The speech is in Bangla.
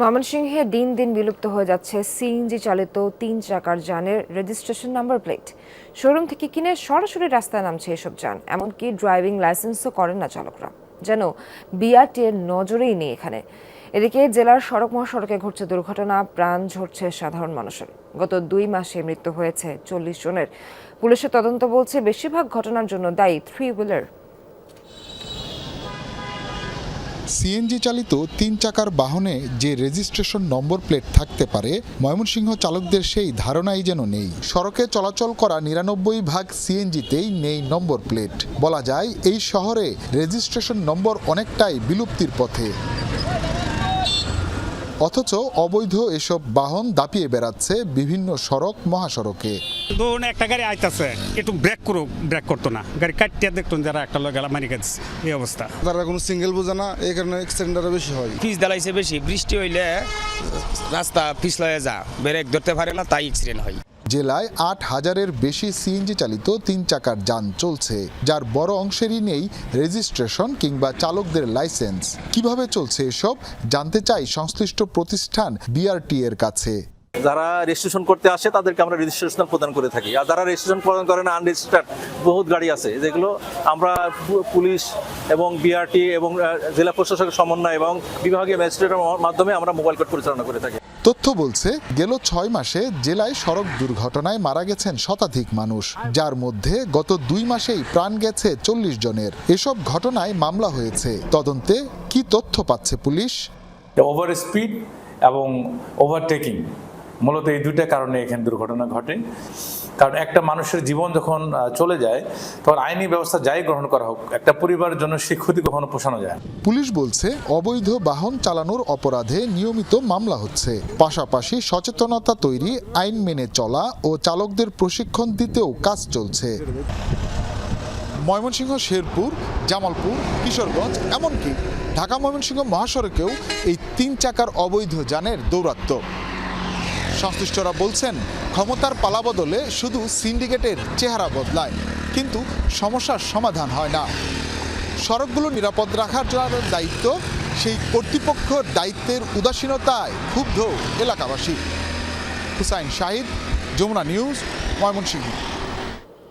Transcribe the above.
ময়মনসিংহে দিন দিন বিলুপ্ত হয়ে যাচ্ছে সিএনজি চালিত তিন চাকার যানের রেজিস্ট্রেশন নাম্বার প্লেট। শোরুম থেকে কিনে সরাসরি রাস্তায় নামছে এসব যান, এমনকি ড্রাইভিং লাইসেন্সও করেন না চালকরা। যেন বিআরটি এর নজরেই নেই এখানে। এদিকে জেলার সড়ক মহাসড়কে ঘটছে দুর্ঘটনা, প্রাণ ঝরছে সাধারণ মানুষের। গত দুই মাসে মৃত্যু হয়েছে চল্লিশ জনের। পুলিশের তদন্ত বলছে, বেশিরভাগ ঘটনার জন্য দায়ী থ্রি হুইলার সিএনজি চালিত তিন চাকার বাহনে যে রেজিস্ট্রেশন নম্বর প্লেট থাকতে পারে, ময়মনসিংহ চালকদের সেই ধারণাই যেন নেই। সড়কে চলাচল করা নিরানব্বই ভাগ সিএনজিতেই নেই নম্বর প্লেট। বলা যায়, এই শহরে রেজিস্ট্রেশন নম্বর অনেকটাই বিলুপ্তির পথে। অথচ অবৈধ এসব বাহন দাপিয়ে বেড়াচ্ছে বিভিন্ন সড়ক মহাসড়কে। ধরুন একটা গাড়ি আইতাছে একটু ব্রেক করো ব্রেক করতো না। গাড়ি কাটিয়ে দেখতুন যারা একটা লোক গেলা মারি গেছে এই অবস্থা। তারা কোনো সিঙ্গেল বোঝে না এই কারণে অ্যাক্সিডেন্টটা বেশি হয়। পিচ দালাইছে বেশি বৃষ্টি হইলে রাস্তা পিছলয়ে যা ব্রেক ধরতে পারে না তাই অ্যাক্সিডেন্ট হয়। জেলায় আট হাজারের বেশি সিএনজি চালিত তিন চাকার যান চলছে, যার বড় অংশেরই নেই রেজিস্ট্রেশন কিংবা চালকদের লাইসেন্স। কীভাবে চলছে এসব জানতে চাই সংশ্লিষ্ট প্রতিষ্ঠান বিআরটি এর কাছে। যারা রেজিস্ট্রেশন করতে আসে তাদেরকে আমরা রেজিস্ট্রেশন প্রদান করে থাকি। আর যারা রেজিস্ট্রেশন প্রদান করে না আনরেজিস্টার্ড বহুত গাড়ি আছে যেগুলো আমরা পুলিশ এবং বিআরটি এবং জেলা প্রশাসকের সমন্বয় এবং বিভাগীয় ম্যাজিস্ট্রেটের মাধ্যমে আমরা মোবাইল কোর্ট পরিচালনা করে থাকি। তথ্য বলছে গেল ছয় মাসে জেলায় সড়ক দুর্ঘটনায় মারা গেছেন শতাধিক মানুষ যার মধ্যে গত দুই মাসেই প্রাণ গেছে চল্লিশ জনের। এসব ঘটনায় মামলা হয়েছে। তদন্তে কি তথ্য পাচ্ছে পুলিশ? ওভার স্পিড এবং ওভারটেকিং মূলত এই দুইটা কারণে এখানে দুর্ঘটনা ঘটে। কারণ একটা মানুষের জীবন যখন চলে যায়, তখন আইনি ব্যবস্থা যাই গ্রহণ করা হোক, একটা পরিবারের জন্য সে ক্ষতি কখনো পোষানো যায় পুলিশ বলছে, অবৈধ বাহন চালানোর অপরাধে নিয়মিত মামলা হচ্ছে। পাশাপাশি সচেতনতা তৈরি, আইন মেনে চলা ও চালকদের প্রশিক্ষণ দিতেও কাজ চলছে। ময়মনসিংহ, শেরপুর, জামালপুর, কিশোরগঞ্জ, এমনকি ঢাকা ময়মনসিংহ মহাসড়কেও এই তিন চাকার অবৈধ যানের দৌরাত্ম্য। সংশ্লিষ্টরা বলছেন, ক্ষমতার পালা বদলে শুধু সিন্ডিকেটের চেহারা বদলায়, কিন্তু সমস্যার সমাধান হয় না। সড়কগুলো নিরাপদ রাখার দায়িত্ব, সেই কর্তৃপক্ষর দায়িত্বের উদাসীনতায় ক্ষুব্ধ এলাকাবাসী। হুসাইন শাহিদ, যমুনা নিউজ, ময়মনসিংহ।